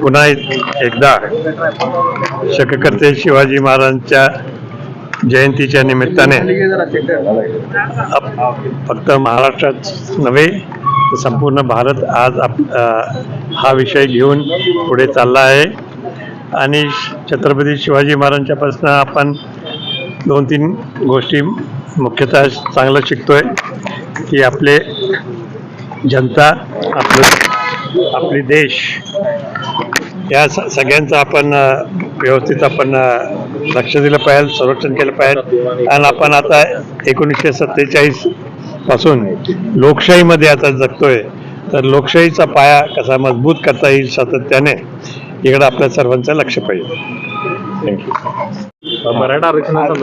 पुन्हा एकदा शककर्ते शिवाजी महाराजांच्या जयंतीच्या निमित्ताने फक्त महाराष्ट्रात नव्हे तर संपूर्ण भारत आज आप हा विषय घेऊन पुढे चालला आहे. आणि छत्रपती शिवाजी महाराजांच्यापासून आपण दोन तीन गोष्टी मुख्यतः चांगलं शिकतोय की आपले जनता आपलं आपली देश या सगळ्यांचं आपण व्यवस्थित आपण लक्ष दिलं पाहिजे संरक्षण केलं पाहिजे. आणि आपण आता एकोणीसशे सत्तेचाळीसपासून लोकशाहीमध्ये आता जगतोय. तर लोकशाहीचा पाया कसा मजबूत करता येईल सातत्याने इकडं आपल्या सर्वांचं लक्ष पाहिजे. थँक्यू मराठा वाटतं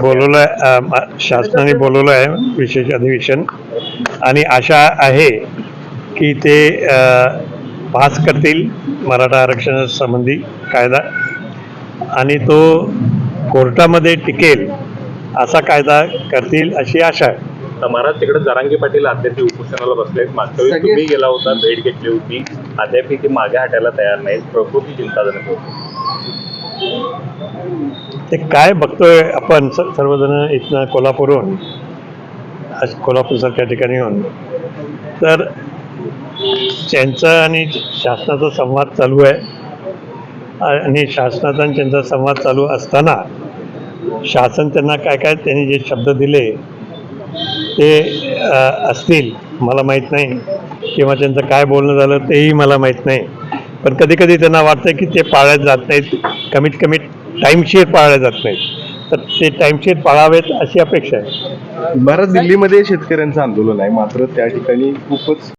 बोलवलं शासनाने बोलवलं आहे विशेष अधिवेशन. आणि आशा आहे की ते पास करतील मराठा आरक्षणासंबंधी कायदा. आणि तो कोर्टामध्ये टिकेल असा कायदा करतील अशी आशा आहे. तर महाराज तिकडे जरांगे पाटील अद्याप उपोषणाला बसलेत. मागच्या वेळी तुम्ही गेला होता भेट घेतली होती. अद्याप ते मागे हटायला तयार नाहीत. प्रकृती चिंताजनक होती. ते काय बघतोय आपण सर्वजण इथनं कोल्हापूरहून? आज कोल्हापूरसारख्या ठिकाणी येऊन तर त्यांचा आणि शासनाचा संवाद चालू आहे. आणि शासनाचा आणि त्यांचा संवाद चालू असताना शासन त्यांना काय काय त्यांनी जे शब्द दिले ते असतील मला माहीत नाही. किंवा त्यांचं काय बोलणं झालं तेही मला माहीत नाही. पण कधी कधी त्यांना वाटतं की ते पाळल्या जात नाहीत. कमीत कमी टाईमशीर पाळल्या जात नाहीत. तर ते टाईमशीर पाळावेत अशी अपेक्षा आहे. भारत दिल्लीमध्ये शेतकऱ्यांचं आंदोलन आहे. मात्र त्या ठिकाणी खूपच